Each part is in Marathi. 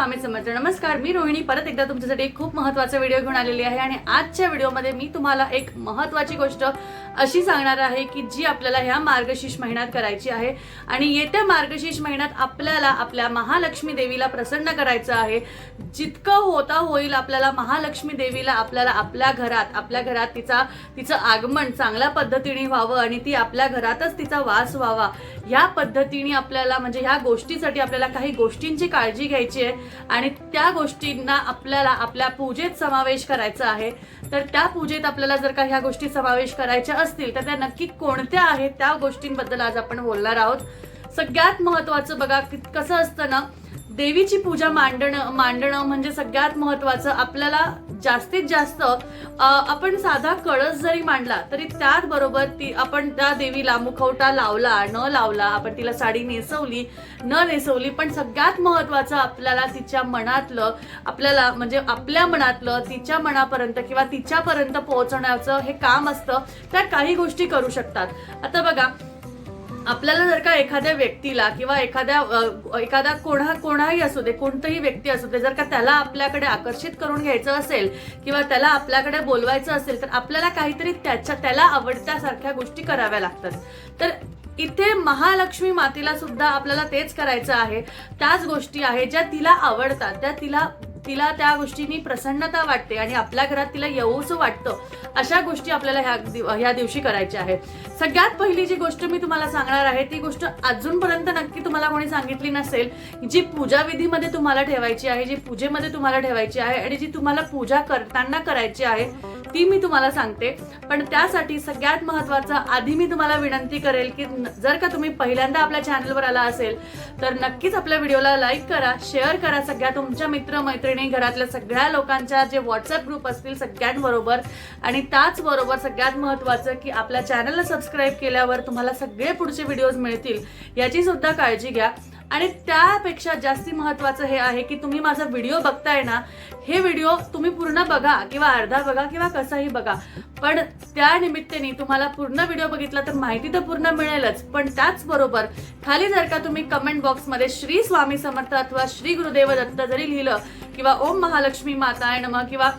स्वामी समर्थ. नमस्कार मी रोहिणी. परत एकदा तुमच्यासाठी एक खूप महत्त्वाचा व्हिडिओ घेऊन आलेली आहे आणि आजच्या व्हिडिओमध्ये मी तुम्हाला एक महत्त्वाची गोष्ट अशी सांगणार आहे की जी आपल्याला ह्या मार्गशीर्ष महिन्यात करायची आहे आणि येत्या मार्गशीर्ष महिन्यात आपल्याला आपल्या महालक्ष्मी देवीला प्रसन्न करायचं आहे. जितकं होता होईल आपल्याला महालक्ष्मी देवीला आपल्याला आपल्या घरात आपल्या घरात तिचा तिचं आगमन चांगल्या पद्धतीने व्हावं आणि ती आपल्या घरातच तिचा वास व्हावा. या पद्धतीने आपल्याला म्हणजे ह्या गोष्टीसाठी आपल्याला काही गोष्टींची काळजी घ्यायची आहे. आणि त्या गोष्टींना आपल्याला आपल्या पूजेत समावेश करायचा आहे. तर त्या पूजेत आपल्याला जर का ह्या गोष्टी समावेश करायच्या असतील तर त्या नक्की कोणत्या आहेत त्या गोष्टींबद्दल आज आपण बोलणार आहोत. सगळ्यात महत्वाचं बघा कसं असतं ना देवीची पूजा मांडणं मांडणं म्हणजे सगळ्यात महत्वाचं आपल्याला जास्तीत जास्त आपण साधा कळस जरी मांडला तरी त्याच बरोबर ती आपण त्या देवीला मुखवटा लावला न लावला आपण तिला साडी नेसवली न नेसवली पण सगळ्यात महत्वाचं आपल्याला तिच्या मनातलं आपल्याला म्हणजे आपल्या मनातलं तिच्या मनापर्यंत किंवा तिच्यापर्यंत पोहोचण्याचं हे काम असतं त्या काही गोष्टी करू शकतात. आता बघा आपल्याला जर का एखाद्या व्यक्तीला किंवा एखाद्या एखादा कोणा कोणाही असू दे कोणतंही व्यक्ती असू दे जर का त्याला आपल्याकडे आकर्षित करून घ्यायचं असेल किंवा त्याला आपल्याकडे बोलवायचं असेल तर आपल्याला काहीतरी त्याच्या त्याला आवडत्यासारख्या गोष्टी कराव्या लागतात. तर इथे महालक्ष्मी मातेला सुद्धा आपल्याला तेच करायचं आहे. त्याच गोष्टी आहेत ज्या तिला आवडतात त्या तिला तिला त्या गोष्टींनी प्रसन्नता वाटते आणि आपल्या घरात तिला येऊच वाटतं. अशा गोष्टी आपल्याला ह्या दिव- ह्या दिवशी करायच्या आहेत. सगळ्यात पहिली जी गोष्ट मी तुम्हाला सांगणार आहे ती गोष्ट अजूनपर्यंत नक्की तुम्हाला कोणी सांगितली नसेल जी पूजा विधीमध्ये तुम्हाला ठेवायची आहे जी पूजेमध्ये तुम्हाला ठेवायची आहे आणि जी तुम्हाला पूजा करताना करायची आहे ती मी तुम्हाला सांगते. पण त्यासाठी सगळ्यात महत्वाचं आधी मी तुम्हाला विनंती करेल की न- जर का तुम्ही पहिल्यांदा आपल्या चॅनलवर आला असेल तर नक्कीच आपल्या व्हिडिओला लाईक करा शेअर करा सगळ्या तुमच्या मित्र मैत्रिणी घरातल्या सगळ्या लोकांच्या जे व्हॉट्सअप ग्रुप असतील सगळ्यांबरोबर आणि त्याचबरोबर सगळ्यात महत्वाचं की आपल्या चॅनलला सबस्क्राईब केल्यावर तुम्हाला सगळे पुढचे व्हिडिओज मिळतील याची सुद्धा काळजी घ्या. आणि त्यापेक्षा जास्ती महत्वाचं हे आहे की तुम्ही माझा व्हिडिओ बघताय ना हे व्हिडिओ तुम्ही पूर्ण बघा किंवा अर्धा बघा किंवा कसाही बघा. पण त्या निमित्ताने तुम्हाला पूर्ण व्हिडिओ बघितला तर माहिती तर पूर्ण मिळेलच. पण त्याचबरोबर खाली जर का तुम्ही कमेंट बॉक्समध्ये श्री स्वामी समर्थ अथवा श्री गुरुदेव दत्त जरी लिहिलं किंवा ओम महालक्ष्मी माता नम किंवा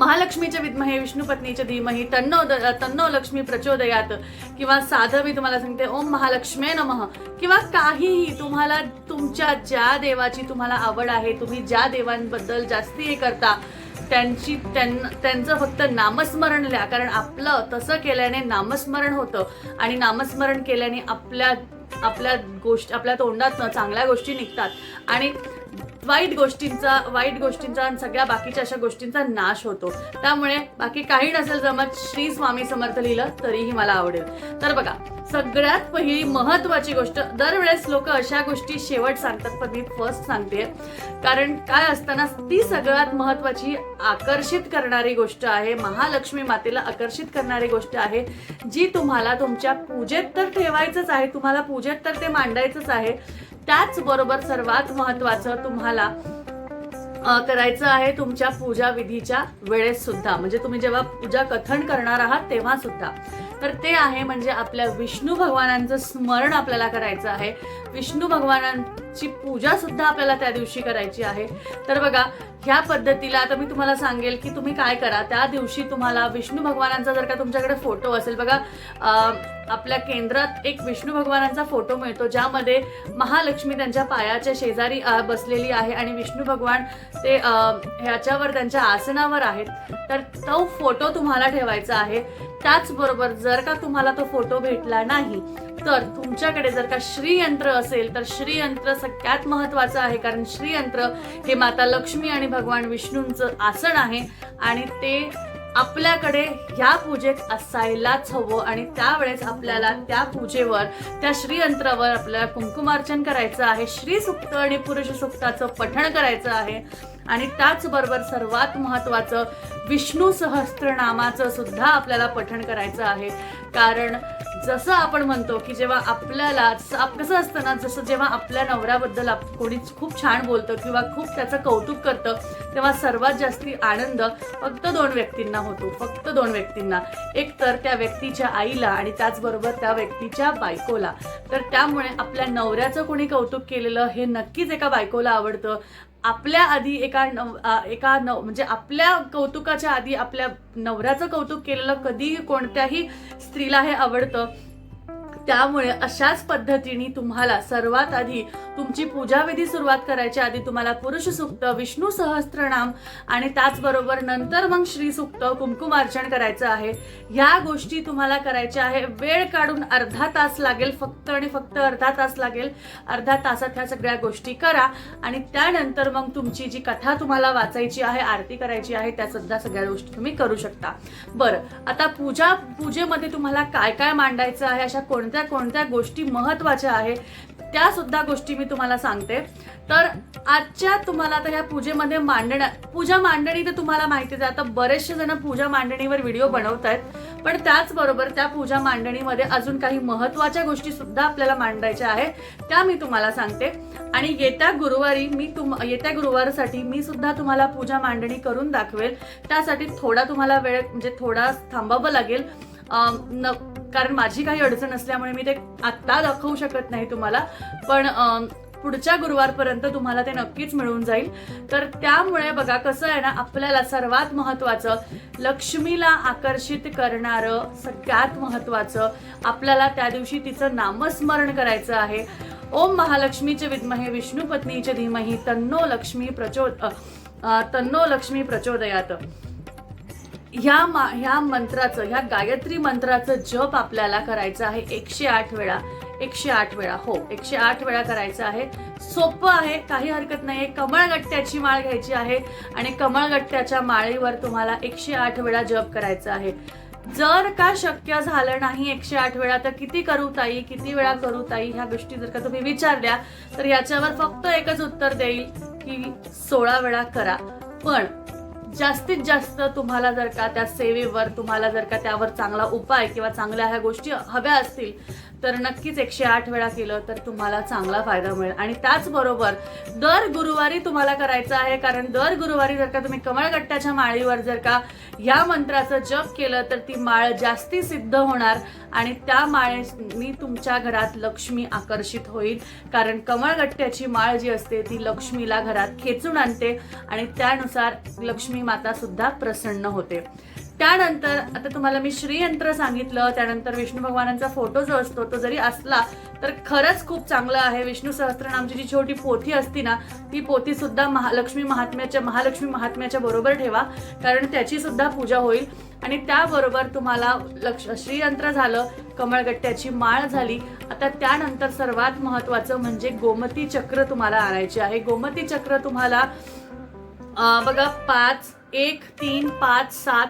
महालक्ष्मीच्या विद्महे विष्णू पत्नीच्या धीमही तन्नो द- तन्नो लक्ष्मी प्रचोदयात. किंवा साधं मी तुम्हाला सांगते ओम महालक्ष्मे नमः. किंवा काहीही तुम्हाला तुमच्या ज्या देवाची तुम्हाला आवड आहे तुम्ही ज्या देवांबद्दल जास्ती हे करता त्यांची त्यां- त्यांचं फक्त नामस्मरण लिहा. कारण आपलं तसं केल्याने नामस्मरण होतं. आणि नामस्मरण केल्याने आपल्या आपल्या गोष्ट आपल्या तोंडातनं चांगल्या गोष्टी निघतात. आणि वाईट गोष्टींचा वाईट गोष्टींचा आणि सगळ्या बाकीच्या अशा गोष्टींचा नाश होतो. त्यामुळे बाकी काही नसेल जमत श्री स्वामी समर्थ लिहिलं तरीही मला आवडेल. तर बघा सगळ्यात पहिली महत्वाची गोष्ट दरवेळेस लोक अशा गोष्टी शेवट सांगतात पण मी फर्स्ट सांगते कारण काय असताना ती सगळ्यात महत्वाची आकर्षित करणारी गोष्ट आहे महालक्ष्मी मातेला आकर्षित करणारी गोष्ट आहे जी तुम्हाला तुमच्या पूजेत तर ठेवायचंच आहे तुम्हाला पूजेत तर ते मांडायचंच आहे त्याचबरोबर सर्वात महत्वाचं तुम्हाला करायचं आहे तुमच्या पूजा विधीच्या वेळेस सुद्धा. म्हणजे तुम्ही जेव्हा पूजा कथन करणार आहात तेव्हा सुद्धा तर ते आहे म्हणजे आपल्या विष्णू भगवानांचं स्मरण आपल्याला करायचं आहे. विष्णू भगवानांची पूजा सुद्धा आपल्याला त्या दिवशी करायची आहे. तर बघा ह्या पद्धतीला आता मी तुम्हाला सांगेल की तुम्ही काय करा. त्या दिवशी तुम्हाला विष्णू भगवानांचा जर का तुमच्याकडे फोटो असेल बघा आपल्या केंद्रात एक विष्णू भगवानांचा फोटो मिळतो ज्यामध्ये महालक्ष्मी त्यांच्या पायाच्या शेजारी बसलेली आहे आणि विष्णू भगवान ते ह्याच्यावर त्यांच्या आसनावर आहेत. तर तो फोटो तुम्हाला ठेवायचा आहे. त्याचबरोबर जर का तुम्हाला तो फोटो भेटला नाही तर तुमच्याकडे जर का श्रीयंत्र असेल तर श्रीयंत्र सगळ्यात महत्वाचं आहे कारण श्रीयंत्र हे माता लक्ष्मी आणि भगवान विष्णूंचं आसन आहे आणि ते आपल्याकडे ह्या पूजेत असायलाच हवं आणि त्यावेळेस आपल्याला त्या पूजेवर त्या श्रीयंत्रावर आपल्याला कुंकुमार्चन करायचं आहे. श्री सुक्त आणि पुरुष सुक्ताचं पठण करायचं आहे. आणि त्याचबरोबर सर्वात महत्त्वाचं विष्णू सहस्त्रनामाचं सुद्धा आपल्याला पठण करायचं आहे. कारण जसं आपण म्हणतो की जेव्हा आपल्याला आप- कसं असतं ना जसं जेव्हा आपल्या नवऱ्याबद्दल आप- कोणी खूप छान बोलतं किंवा खूप त्याचं कौतुक करतं तेव्हा सर्वात जास्ती आनंद फक्त दोन व्यक्तींना होतो फक्त दोन व्यक्तींना. एक तर त्या व्यक्तीच्या आईला आणि त्याचबरोबर त्या व्यक्तीच्या बायकोला. तर त्यामुळे आपल्या नवऱ्याचं कोणी कौतुक केलेलं हे नक्कीच एका बायकोला आवडतं. आपल्या आधी एका नव एका नव म्हणजे आपल्या कौतुकाच्या आधी आपल्या नवऱ्याचं कौतुक केलेलं कधी कोणत्याही स्त्रीला हे आवडतं. त्यामुळे अशाच पद्धतीने तुम्हाला सर्वात आधी तुमची पूजाविधी सुरुवात करायच्या आधी तुम्हाला पुरुष सुक्त विष्णू सहस्त्रनाम आणि त्याचबरोबर नंतर मग श्री सुक्त कुंकुमार्चन करायचं आहे. ह्या गोष्टी तुम्हाला करायच्या आहे. वेळ काढून अर्धा तास लागेल फक्त आणि फक्त अर्धा तास लागेल. अर्धा तासात ह्या सगळ्या गोष्टी करा आणि त्यानंतर मग तुमची जी कथा तुम्हाला वाचायची आहे आरती करायची आहे त्या सुद्धा सगळ्या गोष्टी तुम्ही करू शकता. बरं आता पूजा पूजेमध्ये तुम्हाला काय काय मांडायचं आहे? अशा कोणत्या कोणत्या गोष्टी महत्त्वाच्या आहे त्या सुद्धा गोष्टी मी तुम्हाला सांगते. तर आजच्या तुम्हाला आता ह्या पूजेमध्ये मांडण्या पूजा मांडणी तर तुम्हाला माहितीच आहे आता बरेचसे जण पूजा मांडणीवर व्हिडिओ बनवत आहेत पण त्याचबरोबर त्या पूजा मांडणीमध्ये अजून काही महत्त्वाच्या गोष्टी सुद्धा आपल्याला मांडायच्या आहे त्या मी तुम्हाला सांगते. आणि येत्या गुरुवारी मी तुम येत्या गुरुवारसाठी मी सुद्धा तुम्हाला पूजा मांडणी करून दाखवेल. त्यासाठी थोडा तुम्हाला वेळ म्हणजे थोडा थांबावं लागेल. न कारण माझी काही अडचण असल्यामुळे मी ते आत्ता दाखवू शकत नाही तुम्हाला. पण पुढच्या गुरुवारपर्यंत तुम्हाला ते नक्कीच मिळून जाईल. तर त्यामुळे बघा कसं आहे ना आपल्याला सर्वात महत्वाचं लक्ष्मीला आकर्षित करणारं सगळ्यात महत्वाचं आपल्याला त्या दिवशी तिचं नामस्मरण करायचं आहे. ओम महालक्ष्मीचे विद्महे विष्णू पत्नीचे धीमही तन्नो लक्ष्मी प्रचोद तन्नो लक्ष्मी प्रचोदयात. ह्या मा ह्या मंत्राचं ह्या गायत्री मंत्राचं जप आपल्याला करायचं आहे एकशे आठ वेळा. एकशे आठ वेळा हो एकशे आठ वेळा करायचं आहे. सोपं आहे काही हरकत नाही कमळगट्ट्याची माळ घ्यायची आहे आणि कमळगट्ट्याच्या माळेवर तुम्हाला एकशे आठ वेळा जप करायचा आहे. जर का शक्य झालं नाही एकशे आठ वेळा तर किती करू ताई? किती वेळा करू ताई? ह्या गोष्टी जर का तुम्ही विचारल्या तर याच्यावर फक्त एकच उत्तर देईल की सोळा वेळा करा. पण जास्तीत जास्त तुम्हाला जर का त्या सेवेवर तुम्हाला जर का त्यावर चांगला उपाय किंवा चांगल्या ह्या गोष्टी हव्या असतील तर नक्कीच एकशे आठ वेळा केलं तर तुम्हाला चांगला फायदा मिळेल. आणि त्याचबरोबर दर गुरुवारी तुम्हाला करायचं आहे कारण दर गुरुवारी जर का तुम्ही कमळगट्ट्याच्या माळीवर जर का या मंत्राचं जप केलं तर ती माळ जास्ती सिद्ध होणार आणि त्या माळेनी तुमच्या घरात लक्ष्मी आकर्षित होईल. कारण कमळगट्ट्याची माळ जी असते ती लक्ष्मीला घरात खेचून आणते आणि त्यानुसार लक्ष्मी माता सुद्धा प्रसन्न होते. त्यानंतर आता तुम्हाला मी श्रीयंत्र सांगितलं त्यानंतर विष्णू भगवानांचा फोटो जो असतो तो जरी असला तर खरंच खूप चांगलं आहे. विष्णू सहस्त्रनामची जी छोटी पोथी असती ना ती पोथी सुद्धा महालक्ष्मी महात्म्याच्या महालक्ष्मी महात्म्याच्या बरोबर ठेवा कारण त्याची सुद्धा पूजा होईल. आणि त्याबरोबर तुम्हाला लक्ष श्रीयंत्र झालं कमळगट्ट्याची माळ झाली. आता त्यानंतर सर्वात महत्वाचं म्हणजे गोमती चक्र तुम्हाला आणायचे आहे. गोमती चक्र तुम्हाला बघा पाच एक तीन पाच सात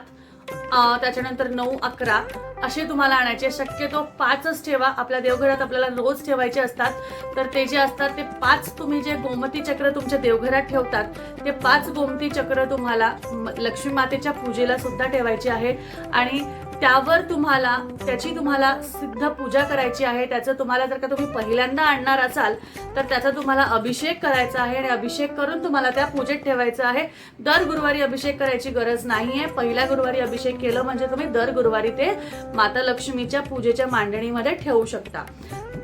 त्याच्यानंतर नऊ अकरा असे तुम्हाला आणायचे. शक्यतो पाचच ठेवा. आपल्या देवघरात आपल्याला रोज ठेवायचे असतात. तर ते जे असतात ते पाच तुम्ही जे गोमती चक्र तुमच्या देवघरात ठेवतात ते पाच गोमती चक्र तुम्हाला लक्ष्मी मातेच्या पूजेला सुद्धा ठेवायचे आहे. आणि त्यावर तुम्हाला त्याची तुम्हाला सिद्ध पूजा करायची आहे त्याचं तुम्हाला जर का तुम्ही पहिल्यांदा आणणार असाल तर त्याचा तुम्हाला अभिषेक करायचा आहे आणि अभिषेक करून तुम्हाला त्या पूजेत ठेवायचं आहे. दर गुरुवारी अभिषेक करायची गरज नाही आहे पहिल्या गुरुवारी अभिषेक केलं म्हणजे तुम्ही दर गुरुवारी ते माता लक्ष्मीच्या पूजेच्या मांडणीमध्ये ठेवू शकता.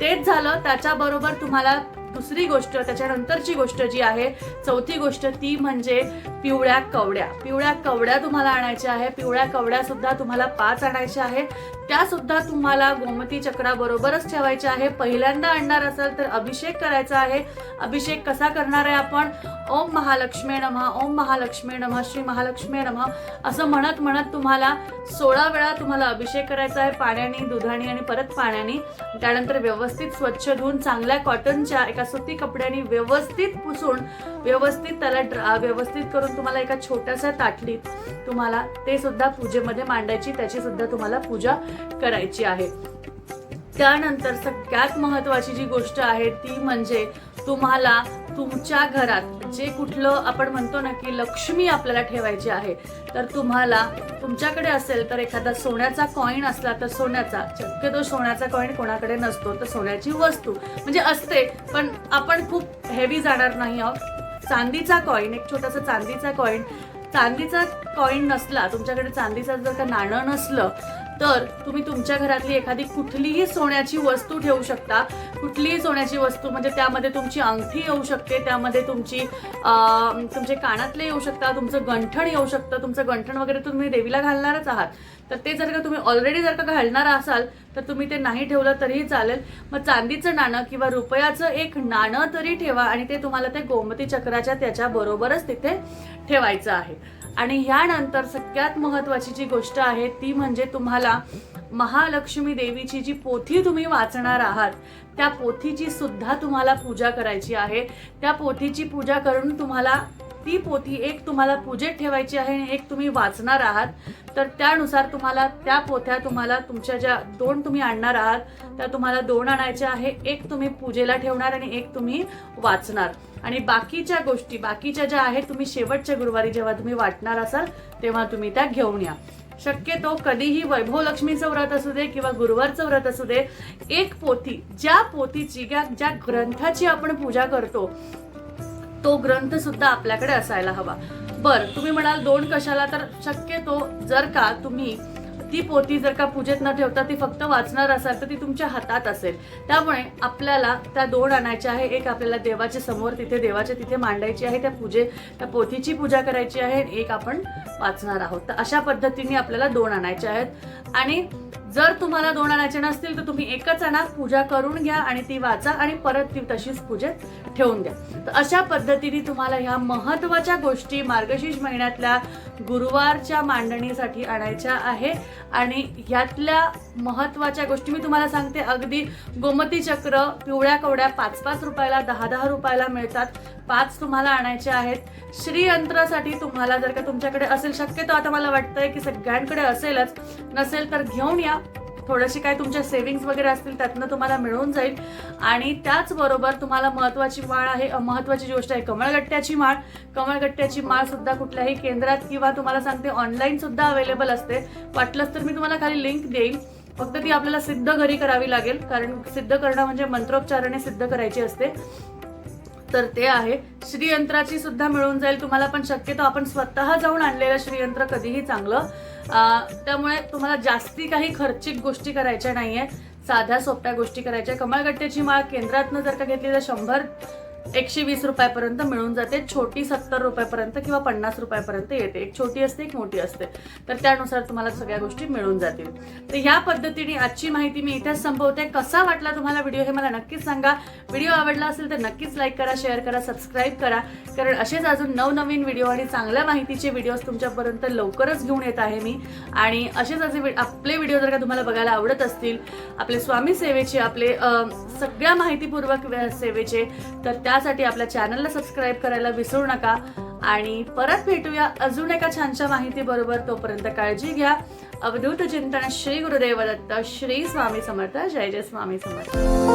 तेच झालं त्याच्याबरोबर तुम्हाला दुसरी गोष्ट त्याच्यानंतरची गोष्ट जी आहे चौथी गोष्ट ती म्हणजे पिवळ्या कवड्या. पिवळ्या कवड्या तुम्हाला आणायच्या आहे पिवळ्या कवड्या सुद्धा तुम्हाला पाच आणायच्या आहे त्या सुद्धा तुम्हाला गोमती चक्राबरोबरच ठेवायच्या आहे. पहिल्यांदा आणणार असाल तर अभिषेक करायचा आहे. अभिषेक कसा करणार आहे आपण? ओम महालक्ष्मी नमः ओम महालक्ष्मी नमः श्री महालक्ष्मी नमः असं म्हणत म्हणत तुम्हाला सोळा वेळा तुम्हाला अभिषेक करायचा आहे. पाण्याने दुधाने आणि परत पाण्याने. त्यानंतर व्यवस्थित स्वच्छ धुवून चांगल्या कॉटनच्या एका सुती कपड्याने व्यवस्थित पुसून व्यवस्थित त्याला ड्रा व्यवस्थित करून तुम्हाला एका छोट्याशा ताटलीत तुम्हाला ते सुद्धा पूजेमध्ये मांडायची. त्याची सुद्धा तुम्हाला पूजा करायची आहे. त्यानंतर सगळ्यात महत्वाची जी गोष्ट आहे ती म्हणजे तुम्हाला तुमच्या घरात जे कुठलं आपण म्हणतो ना की लक्ष्मी आपल्याला ठेवायची आहे तर तुम्हाला तुमच्याकडे असेल तर एखादा सोन्याचा कॉईन असला तर सोन्याचा. शक्यतो सोन्याचा कॉईन कोणाकडे नसतो तर सोन्याची वस्तू म्हणजे असते पण आपण खूप हेवी जाणार नाही आहोत. चांदीचा कॉईन एक छोटासा चांदीचा कॉईन चांदीचा कॉईन नसला तुमच्याकडे चांदीचा जर का नाणं नसलं तर तुम्ही तुमच्या घरातली एखादी कुठलीही सोन्याची वस्तू ठेवू शकता. कुठलीही सोन्याची वस्तू म्हणजे त्यामध्ये तुमची अंगठी येऊ शकते त्यामध्ये तुमची तुमचे कानातले येऊ शकता तुमचं गंठण येऊ शकतं तुमचं गंठण वगैरे तुम्ही देवीला घालणारच आहात. तर ते जर का तुम्ही ऑलरेडी जर का घालणार असाल तर तुम्ही ते नाही ठेवलं तरीही चालेल. मग चांदीचं नाणं किंवा रुपयाचं एक नाणं तरी ठेवा आणि ते तुम्हाला ते गोमती चक्राच्या त्याच्या बरोबरच तिथे ठेवायचं आहे. आणि ह्यानंतर सगळ्यात महत्वाची जी गोष्ट आहे ती म्हणजे तुम्हाला महालक्ष्मी देवीची जी पोथी तुम्ही वाचणार आहात त्या पोथीची सुद्धा तुम्हाला पूजा करायची आहे. त्या पोथीची पूजा करून तुम्हाला ती पोथी एक तुम्हाला पूजेत ठेवायची आहे आणि एक तुम्ही वाचणार आहात. तर त्यानुसार तुम्हाला त्या पोथ्या तुम्हाला तुमच्या ज्या दोन तुम्ही आणणार आहात त्या तुम्हाला दोन आणायच्या आहे. एक तुम्ही पूजेला ठेवणार आणि एक तुम्ही वाचणार. आणि बाकीच्या गोष्टी बाकीच्या ज्या आहेत तुम्ही शेवटच्या गुरुवारी जेव्हा तुम्ही वाटणार असाल तेव्हा तुम्ही त्या घेऊन या. शक्यतो कधीही वैभव लक्ष्मीचं व्रत असू दे किंवा गुरुवारचं व्रत असू दे एक पोथी ज्या पोथीची ज्या ज्या ग्रंथाची आपण पूजा करतो तो ग्रंथ सुद्धा आपल्याकडे असायला हवा. बर तुम्ही म्हणाल दोन कशाला तर शक्यतो जर का तुम्ही ती पोथी जर का पूजेत न ठेवता ती फक्त वाचणार असाल तर ती तुमच्या हातात असेल. त्यामुळे आपल्याला त्या दोन आणायच्या आहे. एक आपल्याला देवाच्या समोर तिथे देवाच्या तिथे मांडायची आहे त्या पूजे त्या पोथीची पूजा करायची आहे एक आपण वाचणार आहोत. तर अशा पद्धतीने आपल्याला दोन आणायचे आहेत. आणि जर तुम्हाला दोन आणायचे नसतील तर तुम्ही एकच आणा. पूजा करून घ्या आणि ती वाचा आणि परत ती तशीच पूजेत ठेवून द्या. तर अशा पद्धतीने तुम्हाला ह्या महत्त्वाच्या गोष्टी मार्गशीर्ष महिन्यातल्या गुरुवारच्या मांडणीसाठी आणायच्या आहे. आणि ह्यातल्या महत्त्वाच्या गोष्टी मी तुम्हाला सांगते. अगदी गोमती चक्र पिवळ्या कवड्या पाच पाच रुपयाला दहा दहा रुपयाला मिळतात. पाच तुम्हाला आणायचे आहेत. श्रीयंत्रासाठी तुम्हाला जर का तुमच्याकडे असेल शक्यतो आता मला वाटतंय की सगळ्यांकडे असेलच. नसेल तर घेऊन या. थोडेसे काय तुमच्या सेव्हिंग्स वगैरे असतील त्यातनं तुम्हाला मिळून जाईल. आणि त्याचबरोबर तुम्हाला महत्वाची माळ आहे महत्त्वाची महत्वाची गोष्ट आहे कमळगट्ट्याची माळ. कमळगट्ट्याची माळ सुद्धा कुठल्याही केंद्रात किंवा तुम्हाला सांगते ऑनलाईन सुद्धा अवेलेबल असते. वाटलंच तर मी तुम्हाला खाली लिंक देईन. फक्त ती आपल्याला सिद्ध घरी करावी लागेल कारण सिद्ध करणं म्हणजे मंत्रोपचाराने सिद्ध करायची असते. तर ते आहे. श्रीयंत्राची सुद्धा मिळून जाईल. तुम्हाला पण शक्यतो आपण स्वतः जाऊन आणलेलं श्रीयंत्र कधीही चांगलं. त्यामुळे तुम्हाला जास्ती काही खर्चिक गोष्टी करायच्या नाहीये. साध्या सोप्या गोष्टी करायच्या. कमळगट्ट्याची माळ केंद्रातनं जर का घेतली तर शंभर एकशे वीस रुपयापर्यंत मिळून जाते छोटी सत्तर रुपयापर्यंत किंवा पन्नास रुपयापर्यंत येते. एक छोटी असते एक मोठी असते. तर त्यानुसार तुम्हाला सगळ्या गोष्टी मिळून जातील. तर ह्या पद्धतीने आजची माहिती मी इथेच संपवते. कसा वाटला तुम्हाला व्हिडिओ हे मला नक्कीच सांगा. व्हिडिओ आवडला असेल तर नक्कीच लाईक करा शेअर करा सबस्क्राईब करा. कारण असेच अजून नवनवीन व्हिडिओ आणि चांगल्या माहितीचे व्हिडिओज तुमच्यापर्यंत लवकरच घेऊन येत आहे मी. आणि असेच असे आपले व्हिडिओ जर का तुम्हाला बघायला आवडत असतील आपले स्वामी सेवेचे आपले सगळ्या माहितीपूर्वक सेवेचे तर त्यासाठी आपल्या चॅनलला सबस्क्राईब करायला विसरू नका. आणि परत भेटूया अजून एका छानशा माहिती बरोबर तोपर्यंत काळजी घ्या. अवधूत चिंतन श्री गुरुदेव दत्त श्री स्वामी समर्थ जय जय स्वामी समर्थ.